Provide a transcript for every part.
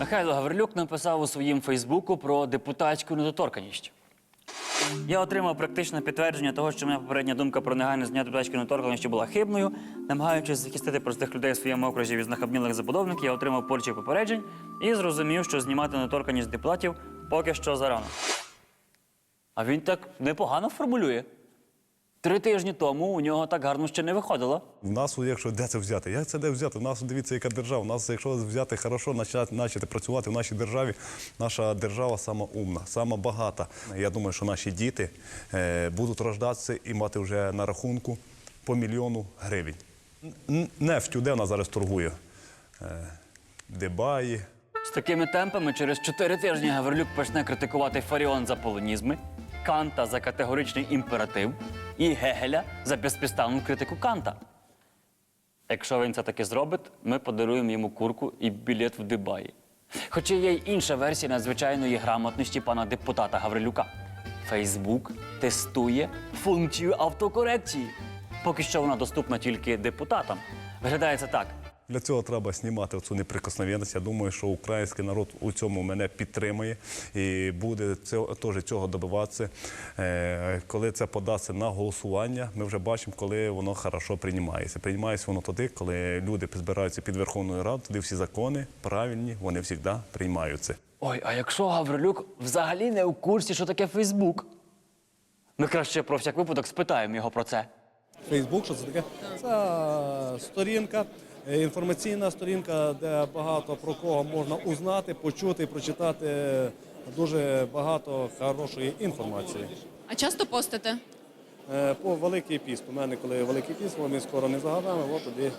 Михайло Гаврилюк написав у своїм Фейсбуку про депутатську недоторканність. Я отримав практичне підтвердження того, що моя попередня думка про негайне зняття депутатської недоторканності була хибною. Намагаючись захистити простих людей в своєму окрузі від знахабнілих забудовників, я отримав порчі попереджень і зрозумів, що знімати недоторканність депутатів поки що зарано. А він так непогано формулює. Три тижні тому у нього так гарно ще не виходило. В нас, якщо де це взяти? Як це де взяти? У нас дивіться, яка держава. У нас, якщо взяти хорошо, почати, почати працювати в нашій державі, наша держава сама умна, сама багата. Я думаю, що наші діти е, будуть рождатися і мати вже на рахунку по мільйону гривень. Нефтю, де вона зараз торгує? Е, Дебаї. З такими темпами через чотири тижні Гаврилюк почне критикувати Фаріон за полонізми, Канта за категоричний імператив і Гегеля за безпідставну критику Канта. Якщо він це таки зробить, ми подаруємо йому курку і білет в Дебаї. Хоча є й інша версія надзвичайної грамотності пана депутата Гаврилюка. Фейсбук тестує функцію автокорекції. Поки що вона доступна тільки депутатам. Виглядає це так. Для цього треба знімати цю неприкосновенність. Я думаю, що український народ у цьому мене підтримує і буде цього, теж цього добиватися. Е, коли це подасться на голосування, ми вже бачимо, коли воно хорошо приймається. Приймається воно тоді, коли люди збираються під Верховною Радою, тоді всі закони правильні, вони завжди приймаються. Ой, а якщо Гаврилюк взагалі не у курсі, що таке Фейсбук? Ми краще про всяк випадок спитаємо його про це. Фейсбук, що це таке? Це сторінка, інформаційна сторінка, де багато про кого можна узнати, почути, прочитати дуже багато хорошої інформації. А часто постите? Е, По Великий піст. У мене, коли Великий піст, ми скоро не загадаємо, от тоді. е,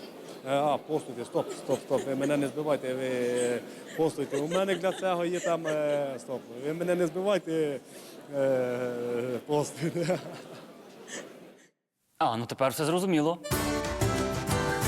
А, постуйте, стоп, стоп, стоп. Ви мене не збивайте, ви постуйте. У мене для цього є там. е, Стоп. Ви мене не збивайте, е, постуйте. А, ну тепер все зрозуміло.